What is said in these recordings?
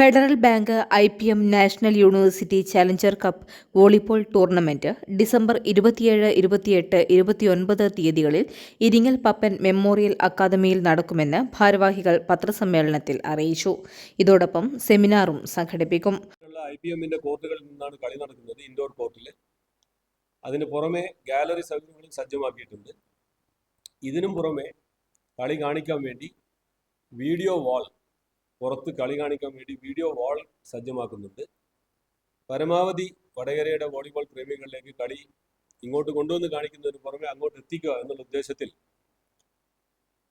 Federal Bank I P M national university challenger cup volleyball tournament December ഇരുപത്തിയേഴ് ഇരുപത്തിയെട്ട് ഇരുപത്തിയൊൻപത് തീയതികളിൽ ഇരിങ്ങൽ പപ്പൻ മെമ്മോറിയൽ അക്കാദമിയിൽ നടക്കുമെന്ന് ഭാരവാഹികൾ പത്രസമ്മേളനത്തിൽ അറിയിച്ചു. ഇതോടൊപ്പം സെമിനാറും സംഘടിപ്പിക്കും. ഐ പി എമ്മിന്റെ കോർട്ടുകളിൽ നിന്നാണ് കളി നടക്കുന്നത് ഇൻഡോർ കോർട്ടിൽ അതിന് പുറമെ ഗാലറി സൗകര്യങ്ങളും സജ്ജമാക്കിയിട്ടുണ്ട്. ഇതിനും പുറമെ കളി കാണിക്കാൻ വേണ്ടി വീഡിയോ വാൾ പുറത്ത് കളി കാണിക്കാൻ വേണ്ടി വീഡിയോ വാൾ സജ്ജമാക്കുന്നുണ്ട്. പരമാവധി വടകരയുടെ വോളിബോൾ പ്രേമികളിലേക്ക് കളി ഇങ്ങോട്ട് കൊണ്ടുവന്ന് കാണിക്കുന്നതിന് പുറമെ അങ്ങോട്ട് എത്തിക്കുക എന്നുള്ള ഉദ്ദേശത്തിൽ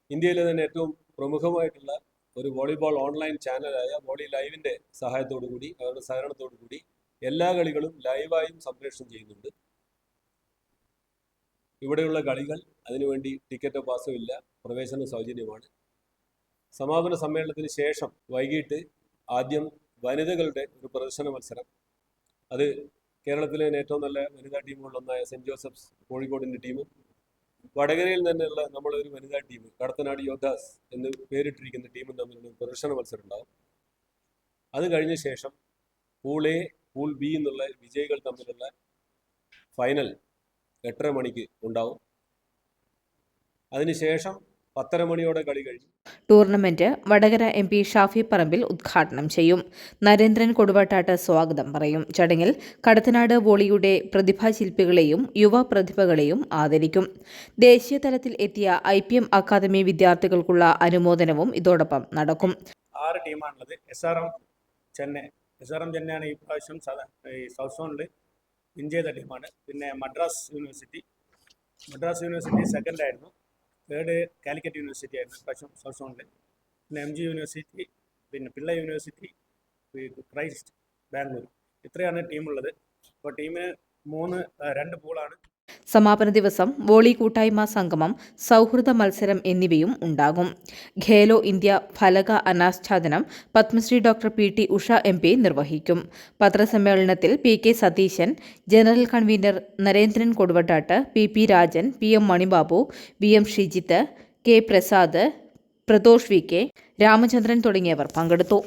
ഇന്ത്യയിലെ തന്നെ ഏറ്റവും പ്രമുഖമായിട്ടുള്ള ഒരു വോളിബോൾ ഓൺലൈൻ ചാനലായ വോളി ലൈവിന്റെ സഹായത്തോടു കൂടി അവരുടെ സഹകരണത്തോടു കൂടി എല്ലാ കളികളും ലൈവായും സംപ്രേഷണം ചെയ്യുന്നുണ്ട്. ഇവിടെയുള്ള കളികൾ അതിനുവേണ്ടി ടിക്കറ്റോ പാസോ ഇല്ല. പ്രവേശനം സൗജന്യമാണ്. സമാപന സമ്മേളനത്തിന് ശേഷം വൈകിട്ട് ആദ്യം വനിതകളുടെ ഒരു പ്രദർശന മത്സരം. അത് കേരളത്തിലെ ഏറ്റവും നല്ല വനിതാ ടീമുകളിലൊന്നായ സെന്റ് ജോസഫ്സ് കോഴിക്കോടിന്റെ ടീമും വടകരയിൽ തന്നെയുള്ള നമ്മളൊരു വനിതാ ടീം കടത്തനാട് യോദ്ധാസ് എന്ന് പേരിട്ടിരിക്കുന്ന ടീമും തമ്മിലുള്ള പ്രദർശന മത്സരം ഉണ്ടാകും അത് കഴിഞ്ഞ ശേഷം പൂൾ എ പൂൾ ബി എന്നുള്ള വിജയികൾ തമ്മിലുള്ള ഫൈനൽ എട്ടര മണിക്ക് ഉണ്ടാവും. അതിനുശേഷം പത്തര മണിയോടെ കളി കഴിഞ്ഞു. Tournament Vadakara M P Shafi Parambil ഉദ്ഘാടനം ചെയ്യും. നരേന്ദ്രൻ കൊടുവട്ടാട്ട് സ്വാഗതം പറയും. ചടങ്ങിൽ കടത്തനാട് വോളിയുടെ പ്രതിഭാശില്പികളെയും യുവ പ്രതിഭകളെയും ആദരിക്കും. ദേശീയ തലത്തിൽ എത്തിയ ഐ പി എം അക്കാദമി വിദ്യാർത്ഥികൾക്കുള്ള അനുമോദനവും ഇതോടൊപ്പം നടക്കും. ആറ് ടീമാണുള്ളത്. S R M Chennai S R M ചെന്നൈയാണ് ഈ പ്രാവശ്യം സൗത്ത് സോണിൽ വിൻ ചെയ്ത ടീമാണ്. പിന്നെ Madras university Madras university second ആയിരുന്നു. തേർഡ് കാലിക്കറ്റ് യൂണിവേഴ്സിറ്റി ആയിരുന്നു പ്രാവശ്യം സൗത്ത് സോണിൽ പിന്നെ എം ജി യൂണിവേഴ്സിറ്റി പിന്നെ പിള്ള യൂണിവേഴ്സിറ്റി ക്രൈസ്റ്റ് ബാംഗ്ലൂർ ഇത്രയാണ് ടീമുള്ളത് അപ്പോൾ ടീമിന് മൂന്ന് രണ്ട് പൂളാണ് സമാപന ദിവസം വോളി കൂട്ടായ്മ സംഗമം സൗഹൃദ മത്സരം എന്നിവയും ഉണ്ടാകും. ഖേലോ ഇന്ത്യ ഫലക അനാച്ഛാദനം Padmashri doctor P T Usha M P നിർവഹിക്കും. പത്രസമ്മേളനത്തിൽ P K Satheesan general convener Narendran Koduvattat P P Rajan P M Manibabu V M Shijith K Prasad Pradosh V K Ramachandran തുടങ്ങിയവർ പങ്കെടുത്തു.